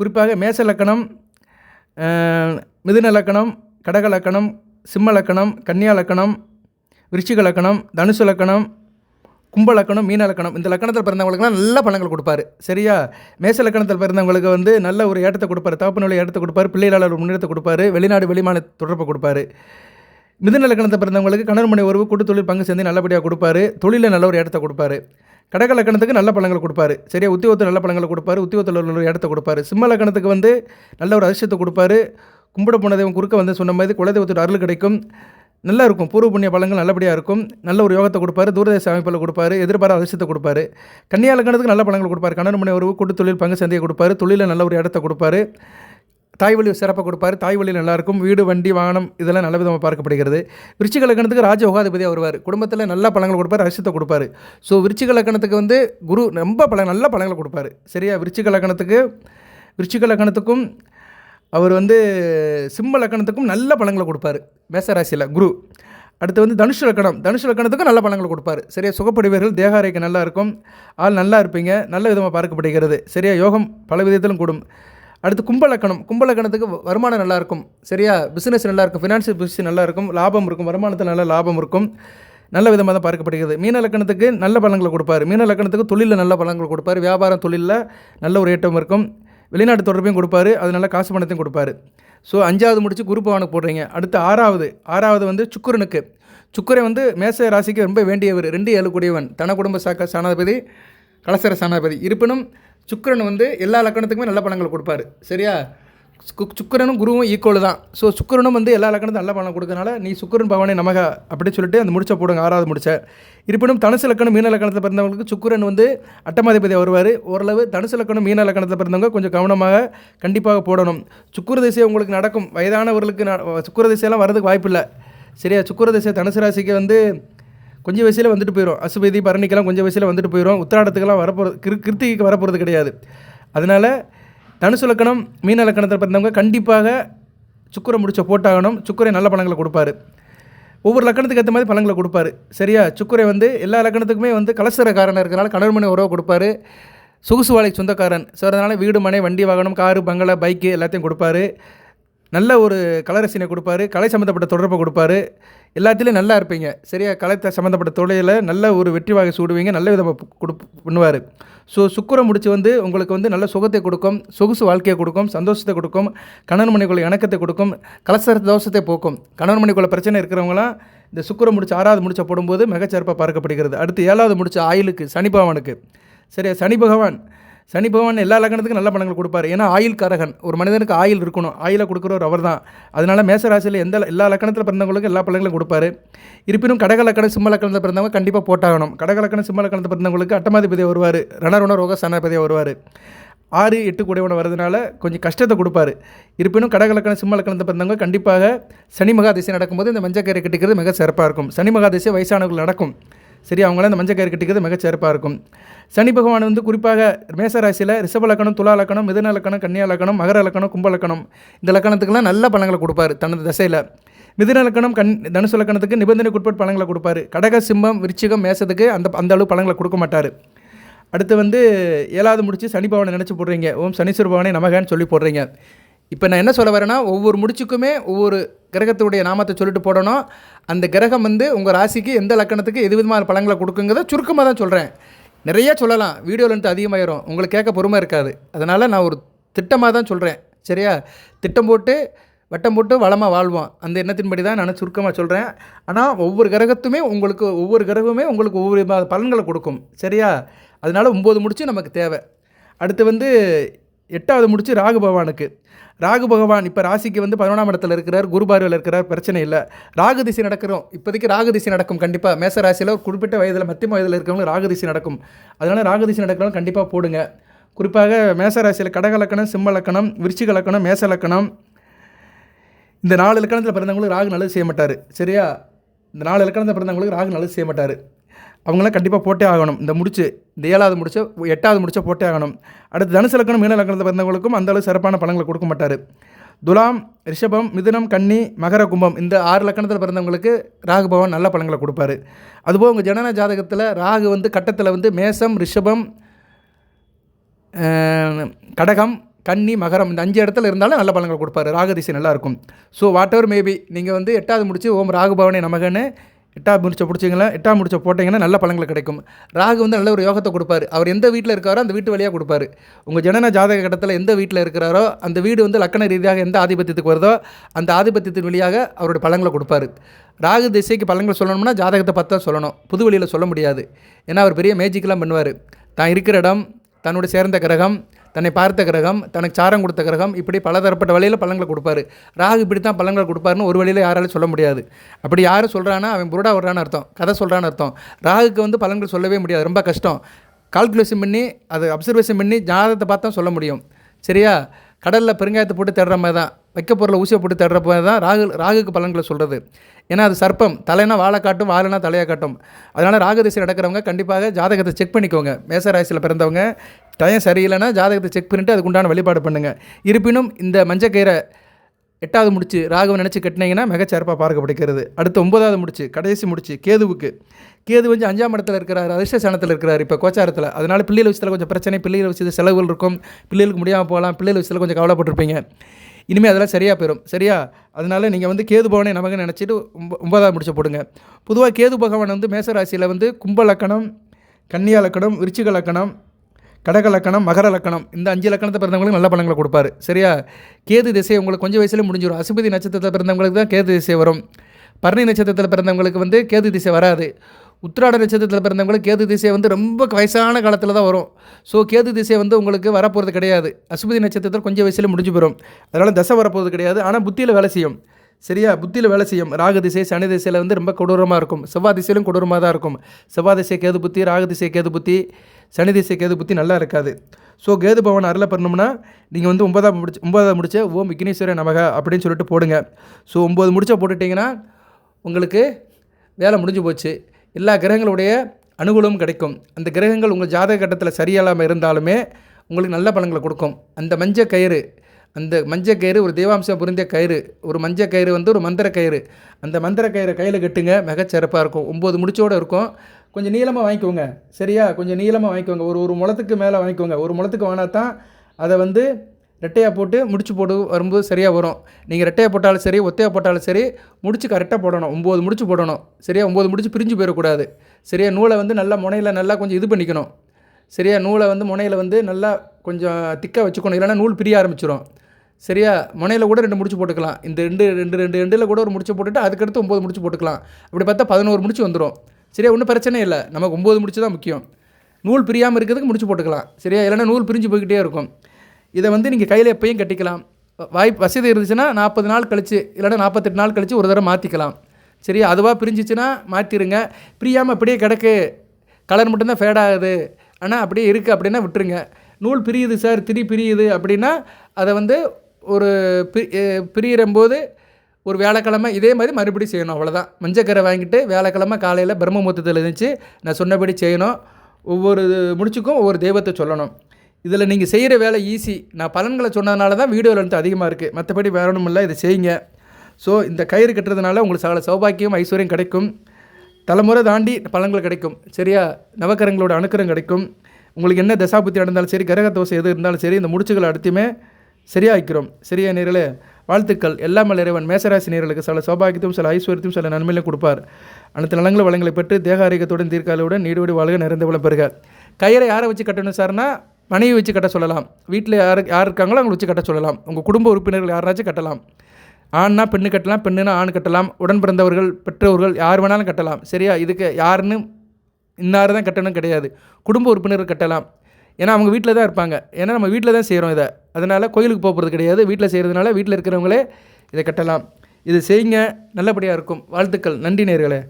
குறிப்பாக மேச லக்கணம் மிதுன லக்கணம் கடக லக்கணம் சிம்ம லக்கணம் கன்னியா லக்கணம் விருச்சிக லக்கணம் தனுசு லக்கணம் கும்ப லக்கணம் மீன லக்கணம் இந்த லக்கணத்தில் பிறந்தவங்களுக்குலாம் நல்ல பழங்கள் கொடுப்பாரு. சரியா? மேச லக்கணத்தில் பிறந்தவங்களுக்கு வந்து நல்ல ஒரு ஏற்றத்தை கொடுப்பாரு. தகப்பு நிலை ஏற்றத்தை கொடுப்பாரு. பிள்ளைகளால் ஒரு முன்னேற்றத்தை கொடுப்பாரு. வெளிநாடு வெளிமான தொடர்பை கொடுப்பாரு. மிதுன லக்கணத்தை பிறந்தவங்களுக்கு கணவன் மனை உறவு கூட்டு தொழில் பங்கு சேர்ந்து நல்லபடியாக கொடுப்பாரு. தொழிலில் நல்ல ஒரு இடத்த கொடுப்பாரு. கடக லக்கணத்துக்கு நல்ல பழங்கள் கொடுப்பாரு. சரியா? உத்தியோகத்தில் நல்ல பழங்கள் கொடுப்பாரு. உத்தியோகத்தில் உள்ள ஒரு இடத்த கொடுப்பாரு. சிம்ம லக்கணத்துக்கு வந்து நல்ல ஒரு அதிர்ஷ்டத்தை கொடுப்பாரு. கும்பிட போன தெய்வம் குறுக்க வந்து சொன்ன மாதிரி குலதெய்வத்தோட அருள் கிடைக்கும். நல்லா இருக்கும் பூர்வ புண்ணிய பலங்கள் நல்லபடியாக இருக்கும். நல்ல ஒரு யோகத்தை கொடுப்பாரு தூரதேச அமைப்பில் கொடுப்பாரு எதிர்பாராத அதிர்ஷ்டத்தை கொடுப்பாரு. கன்னியா லக்கணத்துக்கு நல்ல பலங்கள் கொடுப்பாரு. கணவன் மனை உறவு கூட்டு தொழில் பங்கு சந்தையை கொடுப்பாரு. தொழிலில் நல்ல ஒரு இடத்த கொடுப்பாரு. தாய் வழி சிறப்பாக கொடுப்பாரு. தாய் வழியில் நல்லாயிருக்கும். வீடு வண்டி வாகனம் இதெல்லாம் நல்ல விதமாக பார்க்கப்படுகிறது. விருச்சிக லக்கணத்துக்கு ராஜ உகாதிபதியாக வருவார். குடும்பத்தில் நல்ல பழங்கள் கொடுப்பார் அரிசத்தை கொடுப்பாரு. ஸோ விருச்சிக லக்கணத்துக்கு வந்து குரு ரொம்ப பல நல்ல பழங்களை கொடுப்பாரு. சரியா? விருச்சிக லக்கணத்துக்கு விருச்சிக லக்கணத்துக்கும் அவர் வந்து சிம்ம லக்கணத்துக்கும் நல்ல பலன்களை கொடுப்பாரு. மேசராசியில் குரு. அடுத்து வந்து தனுஷ் லக்கணம். தனுஷ் லக்கணத்துக்கும் நல்ல பலன்களை கொடுப்பார். சரியா? சுகப்படுவீர்கள் தேகாரைக்கு நல்லா இருக்கும். ஆள் நல்லா இருப்பீங்க. நல்ல விதமாக பார்க்கப்படுகிறது. சரியா? யோகம் பல விதத்திலும் கூடும். அடுத்து கும்பலக்கணம் கும்பலக்கணத்துக்கு வருமானம் நல்லாயிருக்கும் சரியா? பிஸ்னஸ் நல்லாயிருக்கும் ஃபினான்ஷியல் பிஸ்னஸ் நல்லா இருக்கும். லாபம் இருக்கும். வருமானத்தில் நல்ல லாபம் இருக்கும். நல்ல விதமாக தான் பார்க்கப்படுகிறது. மீன லக்கணத்துக்கு நல்ல பலன்களை கொடுப்பாரு. மீன லக்கணத்துக்கு தொழிலில் நல்ல பழங்களை கொடுப்பாரு. வியாபாரம் தொழிலில் நல்ல ஒரு ஏற்றம் இருக்கும். வெளிநாட்டு தொடர்பையும் கொடுப்பாரு அது காசு பணத்தையும் கொடுப்பாரு. ஸோ அஞ்சாவது முடிச்சு குரு பவனுக்கு போடுறீங்க. அடுத்து ஆறாவது. ஆறாவது வந்து சுக்கிரனுக்கு. சுக்கரன் வந்து மேச ராசிக்கு ரொம்ப வேண்டியவர் ரெண்டு ஏழு கூடியவன். தன குடும்ப சாக்க சாணாதிபதி கலசர சாணாதிபதி. இருப்பினும் சுக்கிரன் வந்து எல்லா லக்கணத்துக்குமே நல்ல பணங்கள் கொடுப்பாரு. சரியா? சுக்கிரனும் குருவும் ஈக்குவல் தான். ஸோ சுக்கரனும் வந்து எல்லா லக்கணத்தையும் நல்ல பலன் கொடுக்கறனால நீ சுக்கரன் பவனே நமக அப்படின்னு சொல்லிட்டு அந்த முடிச்ச போடுங்க ஆறாவது முடிச்ச. இருப்பினும் தனுசு லக்கணம் மீன லக்கணத்தில் பிறந்தவங்களுக்கு சுக்கரன் வந்து அட்டமாதிபதி வருவார். ஓரளவு தனுசு லக்கணம் மீன லக்கணத்தில் பிறந்தவங்க கொஞ்சம் கவனமாக கண்டிப்பாக போடணும். சுக்கர திசை உங்களுக்கு நடக்கும். வயதானவர்களுக்கு சுக்கர திசையெல்லாம் வரதுக்கு வாய்ப்பில்லை சரியா? சுக்கர திசை தனுசு ராசிக்கு வந்து கொஞ்சம் வயசில் வந்துட்டு போயிடும் அசுபதி பரணிக்கெல்லாம் கொஞ்சம் வயசில் வந்துட்டு போயிடும் உத்திராடத்துக்கெல்லாம் வரப்போகிறது கிரு கிருத்திகைக்கு வரப்போகிறது கிடையாது. அதனால் தனுசு லக்கணம் மீன லக்கணத்தில் பிறந்தவங்க கண்டிப்பாக சுக்கரை முடிச்ச போட்டாகணும். சுக்கரை நல்ல பழங்களை கொடுப்பாரு. ஒவ்வொரு லக்கணத்துக்கு ஏற்ற மாதிரி பழங்களை கொடுப்பாரு. சரியா? சுக்கரை வந்து எல்லா லக்கணத்துக்குமே வந்து கலசரக்காரனாக இருக்கிறனால கணவன் உறவு கொடுப்பாரு. சொகுசு வாழைக்கு சொந்தக்காரன். ஸோ அதனால் வீடு மனை வண்டி வாகனம் காரு பங்களா பைக்கு எல்லாத்தையும் கொடுப்பாரு. நல்ல ஒரு கலரசினை கொடுப்பாரு கலை சம்மந்தப்பட்ட தொடர்பை கொடுப்பாரு. எல்லாத்துலேயும் நல்லா இருப்பீங்க. சரியா? கலை சம்மந்தப்பட்ட தொழிலில் நல்ல ஒரு வெற்றி வாகை சூடுவீங்க நல்ல விதமாக கொடு பண்ணுவார். ஸோ சுக்கிரம் முடிச்சு வந்து உங்களுக்கு வந்து நல்ல சுகத்தை கொடுக்கும் சொகுசு வாழ்க்கையை கொடுக்கும் சந்தோஷத்தை கொடுக்கும் கணவன் மணிக்குள்ள இணக்கத்தை கொடுக்கும் கலசர தோஷத்தை போக்கும். கணவன் மணிக்குள்ள பிரச்சனை இருக்கிறவங்களாம் இந்த சுக்கிரம் முடிச்சு ஆறாவது முடிச்ச போடும்போது மிகச்சிறப்பாக பார்க்கப்படுகிறது. அடுத்து ஏழாவது முடிச்ச ஆயிலுக்கு சனி பகவானுக்கு. சரியா? சனி பகவான் சனி பகவான் எல்லா லக்கணத்துக்கும் நல்ல பலன்கள் கொடுப்பாரு. ஏன்னா ஆயில் கரகன் ஒரு மனிதனுக்கு ஆயில் இருக்கணும். ஆயிலை கொடுக்குறவர் அவர் தான் அதனால் மேசராசியில் எந்த எல்லா லக்கணத்தில் பிறந்தவங்களுக்கு எல்லா பலன்களும் கொடுப்பாரு. இருப்பினும் கடக லக்கணம் சிம்ம லக்கணத்தில் பிறந்தவங்க கண்டிப்பாக போட்டாகணும். கடக லக்கணம் சிம்ம லக்கணத்தில் பிறந்தவங்களுக்கு அட்டமாதிபதியாக வருவார். ரணருண ரோக சனாதிபதியாக வருவார். ஆறு எட்டு கூடையவனை வரதுனால கொஞ்சம் கஷ்டத்தை கொடுப்பாரு. இருப்பினும் கடகலக்கண சிம்ம லக்கணத்தை பிறந்தவங்க கண்டிப்பாக சனி மகாதிசை நடக்கும்போது இந்த மஞ்சக்கரை கட்டிக்கிறது மிக சிறப்பாக இருக்கும். சனி மகாதிசை வயசானவர்கள் நடக்கும். சரி அவங்களாம் இந்த மஞ்சக்கயிறு கட்டிக்கிறது மிக சிறப்பாக இருக்கும். சனி பகவான் வந்து குறிப்பாக மேசராசியில் ரிஷப லக்கணம் துலா லக்கணம் மிதன லக்கணம் கன்னியா லக்கணம் மகர லக்கணம் கும்ப லக்கணம் இந்த லக்கணத்துக்கெல்லாம் நல்ல பலன்களை கொடுப்பாரு தனது தசையில். மிதுன லக்கணம் கண் தனுசு லக்கணத்துக்கு நிபந்தனைக்குட்பட்ட பழங்களை கொடுப்பாரு. கடக சிம்மம் விருச்சிகம் மேசத்துக்கு அந்த அந்த அளவு பழங்களை கொடுக்க மாட்டார். அடுத்து வந்து ஏழாவது முடிச்சு சனி பவனை நினச்சி போடுறீங்க. ஓம் சனீஸ்வர பவனை நமகான்னு சொல்லி போடுறீங்க. இப்போ நான் என்ன சொல்ல வரேன்னா ஒவ்வொரு முடிச்சுக்குமே ஒவ்வொரு கிரகத்துடைய நாமத்தை சொல்லிட்டு போடணும். அந்த கிரகம் வந்து உங்கள் ராசிக்கு எந்த லக்கணத்துக்கு எது விதமான பழங்களை கொடுக்குங்கிறத சுருக்கமாக தான் சொல்கிறேன் நிறைய சொல்லலாம். வீடியோ லென்த் அதிகமாயிரும். உங்களுக்கு கேட்க பொறுமை இருக்காது. அதனால் நான் ஒரு திட்டமாக தான் சொல்கிறேன் சரியா? திட்டம் போட்டு வட்டம் போட்டு வளமாக வாழ்வோம். அந்த எண்ணத்தின்படி தான் நான் சுருக்கமாக சொல்கிறேன் ஆனால் ஒவ்வொரு கிரகத்துமே உங்களுக்கு ஒவ்வொரு கிரகமே உங்களுக்கு ஒவ்வொரு பலன்களை கொடுக்கும். சரியா? அதனால் ஒம்பது முடிச்சு நமக்கு தேவை. அடுத்து வந்து எட்டாவது முடிச்சு ராகு பகவானுக்கு. ராகு பகவான் இப்போ ராசிக்கு வந்து பதினொன்றாம் இடத்துல இருக்கிறார் குரு பார்வையில் இருக்கிறார் பிரச்சனை இல்லை. ராகு திசை நடக்கிறோம். இப்போதைக்கு ராகு திசை நடக்கும் கண்டிப்பாக மேச ராசியில் ஒரு குறிப்பிட்ட வயதில் மத்திய வயதில் இருக்கிறவங்க ராகு திசை நடக்கும். அதனால் ராகு திசை நடக்கிறவங்க கண்டிப்பாக போடுங்க. குறிப்பாக மேச ராசியில் கடகலக்கணம் சிம்ம லக்கணம் விருச்சிக லக்கணம் மேச லக்கணம். இந்த நாலு இலக்கணத்தில் பிறந்தவங்களுக்கு ராகு நல்லது செய்ய மாட்டார். சரியா? இந்த நாலு இலக்கணத்தில் பிறந்தவங்களுக்கு ராகு நல்லது செய்ய மாட்டார். அவங்களாம் கண்டிப்பாக போட்டே ஆகணும். இந்த முடிச்சு இந்த ஏழாவது முடிச்ச எட்டாவது முடிச்ச போட்டே ஆகணும். அடுத்து தனுசு லக்கணம் மீன லக்கணத்தில் பிறந்தவங்களுக்கும் அந்தளவு சிறப்பான பலன்களை கொடுக்க மாட்டார். துலாம் ரிஷபம் மிதுனம் கன்னி மகர கும்பம் இந்த ஆறு லக்கணத்தில் பிறந்தவங்களுக்கு ராகு பவன் நல்ல பலன்களை கொடுப்பாரு. அதுபோக உங்கள் ஜனன ஜாதகத்தில் ராகு வந்து கட்டத்தில் வந்து மேசம் ரிஷபம் கடகம் கன்னி மகரம் இந்த அஞ்சு இடத்துல இருந்தாலும் நல்ல பலன்கள் கொடுப்பாரு. ராகு திசை நல்லாயிருக்கும் ஸோ வாட் எவர் மேபி நீங்கள் வந்து எட்டாவது முடித்து ஓம் ராகு பவனே நமகன்னு எட்டாவது முடிச்ச பிடிச்சிங்களா எட்டாவது முடிச்ச போட்டிங்கன்னா நல்ல பழங்கள் கிடைக்கும். ராகு வந்து நல்ல ஒரு யோகத்தை கொடுப்பாரு. அவர் எந்த வீட்டில் இருக்காரோ அந்த வீட்டு வழியாக கொடுப்பாரு. உங்கள் ஜனன ஜாதக கட்டத்தில் எந்த வீட்டில் இருக்கிறாரோ அந்த வீடு வந்து லக்கண ரீதியாக எந்த ஆதிபத்தியத்துக்கு வருதோ அந்த ஆதிபத்தியத்தின் வழியாக அவருடைய பழங்களை கொடுப்பாரு. ராகு திசைக்கு பழங்கள் சொல்லணும்னா ஜாதகத்தை பார்த்தா சொல்லணும். புது வழியில் சொல்ல முடியாது. ஏன்னா அவர் பெரிய மேஜிக்கெலாம் பண்ணுவார். தான் இருக்கிற இடம் தன்னோட சேர்ந்த கிரகம் தன்னை பார்த்த கிரகம் தனக்கு சாரம் கொடுத்த கிரகம் இப்படி பலதரப்பட்ட வழியில் பலன்களை கொடுப்பாரு. ராகு இப்படி தான் பழங்களை கொடுப்பாருன்னு ஒரு வழியில் யாராலும் சொல்ல முடியாது. அப்படி யாரும் சொல்கிறானா அவன் புருடா வர்றான்னு அர்த்தம் கதை சொல்கிறான்னு அர்த்தம். ராகுக்கு வந்து பலன்கள் சொல்லவே முடியாது ரொம்ப கஷ்டம். கால்குலேஷன் பண்ணி அதை அப்சர்வேஷன் பண்ணி ஜாதகத்தை பார்த்தா சொல்ல முடியும். சரியா? கடலில் பெருங்காயத்தை போட்டு தேடுற மாதிரி தான் வைக்க பொருளை ஊசியை போட்டு தேடுற மாதிரி தான் ராகு ராகுக்கு பலன்களை சொல்கிறது ஏன்னா அது சர்ப்பம். தலைனா வாழை காட்டும் வாழைனா தலையை காட்டும். அதனால் ராகு திசை நடக்கிறவங்க கண்டிப்பாக ஜாதகத்தை செக் பண்ணிக்கோங்க. மேச ராசியில் பிறந்தவங்க டயம் சரியில்லைன்னா ஜாதகத்தை செக் பண்ணிவிட்டு அதுக்குண்டான வழிபாடு பண்ணுங்கள் இருப்பினும் இந்த மஞ்சக்கயிறை எட்டாவது முடிச்சு ராகவன் நினச்சி கட்டினீங்கன்னா மிகச்சிறப்பாக பார்க்கப்படுகிறது அடுத்து ஒன்பதாவது முடிச்சு கடைசி முடிச்சு கேதுவுக்கு. கேது வந்து அஞ்சாம் இடத்துல இருக்கிறார் அதிர்ஷ்ட இருக்கிறார் இப்போ கோச்சாரத்தில். அதனால் பிள்ளைகள் விஷயத்தில் கொஞ்சம் பிரச்சனை பிள்ளைகள் விஷயத்தில் செலவுகள் இருக்கும். பிள்ளைகளுக்கு முடியாமல் போகலாம் பிள்ளைகள் விஷயத்தில் கொஞ்சம் கவலைப்பட்டிருப்பீங்க. இனிமேல் அதெல்லாம் சரியாக போயிடும் சரியா? அதனால் நீங்கள் வந்து கேது பகவானை நமக்கு நினச்சிட்டு ஒம்ப ஒன்பதாவது முடிச்ச போடுங்க. பொதுவாக கேது பகவான் வந்து மேச ராசியில் வந்து கும்ப லக்கணம் கன்னியா லக்கணம் விருச்சிக லக்கணம் கடக லக்கணம் மகர லக்கணம் இந்த அஞ்சு லக்கணத்தை பிறந்தவங்களுக்கு நல்ல பலன்களை கொடுப்பாரு. சரியா? கேது திசை உங்களுக்கு கொஞ்சம் வயசுல முடிஞ்சிடும் அசுபதி நட்சத்திரத்தில் பிறந்தவங்களுக்கு தான் கேது திசை வரும். பரணி நட்சத்திரத்தில் பிறந்தவங்களுக்கு வந்து கேது திசை வராது. உத்திராட நட்சத்திரத்தில் பிறந்தவங்களும் கேது திசை வந்து ரொம்ப வயசான காலத்தில் தான் வரும். ஸோ கேது திசை வந்து உங்களுக்கு வரப்போகிறது கிடையாது. அசுபதி நட்சத்திரத்தில் கொஞ்சம் வயசில் முடிஞ்சு போயிடும் அதனால் தசை வரப்போகிறது கிடையாது. ஆனால் புத்தியில் வேலை செய்யும். சரியா? புத்தியில் வேலை செய்யும். ராகு திசை சனி திசையில் வந்து ரொம்ப கொடூரமாக இருக்கும். செவ்வாய் திசையிலும் கொடூரமாக தான் இருக்கும். செவ்வாய் திசை கேது புத்தி ராகு திசை கேது புத்தி சனி திசை கேது புத்தி நல்லா இருக்காது. ஸோ கேது பவன் அருளை பண்ணணும்னா நீங்கள் வந்து ஒன்பதாம் முடிச்சு ஒன்பதாம் முடிச்ச ஓம் விக்னேஸ்வரன் நமக அப்படின்னு சொல்லிட்டு போடுங்க. ஸோ ஒம்பது முடிச்ச போட்டுட்டிங்கன்னா உங்களுக்கு வேலை முடிஞ்சு போச்சு. எல்லா கிரகங்களுடைய அனுகூலமும் கிடைக்கும். அந்த கிரகங்கள் உங்கள் ஜாதக கட்டத்தில் சரியில்லாமல் இருந்தாலுமே உங்களுக்கு நல்ல பலன்களை கொடுக்கும். அந்த மஞ்சள் கயிறு அந்த மஞ்சள் கயிறு ஒரு தேவாம்சம் புரிந்த கயிறு ஒரு மஞ்சள் கயிறு வந்து ஒரு மந்திர கயிறு. அந்த மந்திர கயிறை கையில் கட்டுங்க மிகச்சிறப்பாக இருக்கும். ஒம்பது முடிச்சோடு இருக்கும். கொஞ்சம் நீளமாக வாங்கிக்கோங்க. சரியா? கொஞ்சம் நீளமாக வாங்கிக்கோங்க. ஒரு ஒரு முளத்துக்கு மேலே வாங்கிக்கோங்க. ஒரு முளத்துக்கு வாங்கினா தான் அதை வந்து ரெட்டையாக போட்டு முடிச்சு போட்டு வரும்போது சரியாக வரும். நீங்கள் ரெட்டையாக போட்டாலும் சரி ஒத்தையாக போட்டாலும் சரி முடிச்சு கரெக்டாக போடணும். ஒம்பது முடிச்சு போடணும். சரியாக ஒம்பது முடிச்சு பிரிஞ்சு போயிடக்கூடாது. சரியாக நூலை வந்து நல்லா முனையில் நல்லா கொஞ்சம் இது பண்ணிக்கணும். சரியா நூலை வந்து முனையில் வந்து நல்லா கொஞ்சம் திக்காக வச்சுக்கணும். இல்லைன்னா நூல் பிரிய ஆரம்பிச்சிடும் சரியா முனையில் கூட ரெண்டு முடிச்சு போட்டுக்கலாம். இந்த ரெண்டு ரெண்டு ரெண்டு ரெண்டில் கூட ஒரு முடிச்சு போட்டுட்டு அதுக்கடுத்து ஒம்பது முடிச்சு போட்டுக்கலாம். அப்படி பார்த்தா பதினோரு முடிச்சு வந்துடும் சரியா ஒன்றும் பிரச்சனை இல்லை. நமக்கு ஒம்பது முடிச்சு தான் முக்கியம். நூல் பிரியாமல் இருக்கிறதுக்கு முடிச்சு போட்டுக்கலாம். சரியா இல்லைன்னா நூல் பிரிஞ்சு போய்கிட்டே இருக்கும். இதை வந்து நீங்கள் கையில் எப்பயும் கட்டிக்கலாம். வாய்ப்பு வசதி இருந்துச்சுன்னா நாற்பது நாள் கழிச்சு இல்லைன்னா நாற்பத்தெட்டு நாள் கழித்து ஒரு தடவை மாற்றிக்கலாம் சரி அதுவாக பிரிஞ்சிச்சுன்னா மாற்றிடுங்க பிரியாமல் அப்படியே கிடக்கு. கலர் மட்டும்தான் ஃபேட் ஆகுது. ஆனால் அப்படியே இருக்குது அப்படின்னா விட்டுருங்க. நூல் பிரியுது சார் திரி பிரியுது அப்படின்னா அதை வந்து ஒரு பி பிரியிறம்போது ஒரு வியாழக்கிழமை இதே மாதிரி மறுபடியும் செய்யணும். அவ்வளோதான் மஞ்சக்கரை வாங்கிட்டு வியாழக்கிழமை காலையில் பிரம்ம முகூர்த்தத்தில் இருந்துச்சு நான் சொன்னபடி செய்யணும். ஒவ்வொரு முடிச்சுக்கும் ஒவ்வொரு தெய்வத்தை சொல்லணும். இதில் நீங்கள் செய்கிற வேலை ஈஸி. நான் பலன்களை சொன்னதுனால தான் வீடியோ லென்த் அதிகமாக இருக்குது. மற்றபடி வேற ஒன்றும் இல்லை இதை செய்யுங்க. ஸோ இந்த கயிறு கட்டுறதுனால உங்களுக்கு சகல சௌபாக்கியம் ஐஸ்வர்யம் கிடைக்கும். தலைமுறை தாண்டி பலன்கள் கிடைக்கும். சரியா? நவக்கரங்களோட அணுக்கரம் கிடைக்கும். உங்களுக்கு என்ன தசாபுத்தி நடந்தாலும் சரி கிரக தோசை எது இருந்தாலும் சரி இந்த முடிச்சுகளை அடுத்துமே சரியாக்கிறோம். சரியா நேரில் வாழ்த்துக்கள். எல்லாம் இறைவன். மேசராசி நேர்களுக்கு சில சௌபாகியத்தையும் சில ஐஸ்வர்யத்தையும் சில நன்மையிலும் கொடுப்பார். அனைத்து நலங்களை வளங்களை பெற்று தேக ஆரோக்கியத்துடன் தீர்க்காலுடன் நீடுபடி வாழ்க நிறைந்த வளம் பெறுக. கயிறை யாரை வச்சு கட்டணும் சார்னா மனைவி வச்சு கட்ட சொல்லலாம். வீட்டில் யார் யார் இருக்காங்களோ அவங்களை வச்சு கட்ட சொல்லலாம். உங்கள் குடும்ப உறுப்பினர்கள் யாராச்சும் கட்டலாம். ஆண்னா பெண்ணு கட்டலாம் பெண்ணுனா ஆண் கட்டலாம். உடன் பிறந்தவர்கள் பெற்றோர்கள் யார் வேணாலும் கட்டலாம். சரியா? இதுக்கு யாருன்னு இன்னார் தான் கட்டணும் கிடையாது. குடும்ப உறுப்பினர்கள் கட்டலாம். ஏன்னா அவங்க வீட்டில் தான் இருப்பாங்க. ஏன்னா நம்ம வீட்டில் தான் செய்கிறோம் இதை. அதனால் கோயிலுக்கு போகிறது கிடையாது. வீட்டில் செய்கிறதுனால வீட்டில் இருக்கிறவங்களே இதை கட்டலாம். இதை செய்யுங்க. நல்லபடியாக இருக்கும். வாழ்த்துக்கள். நன்றி நேர்களே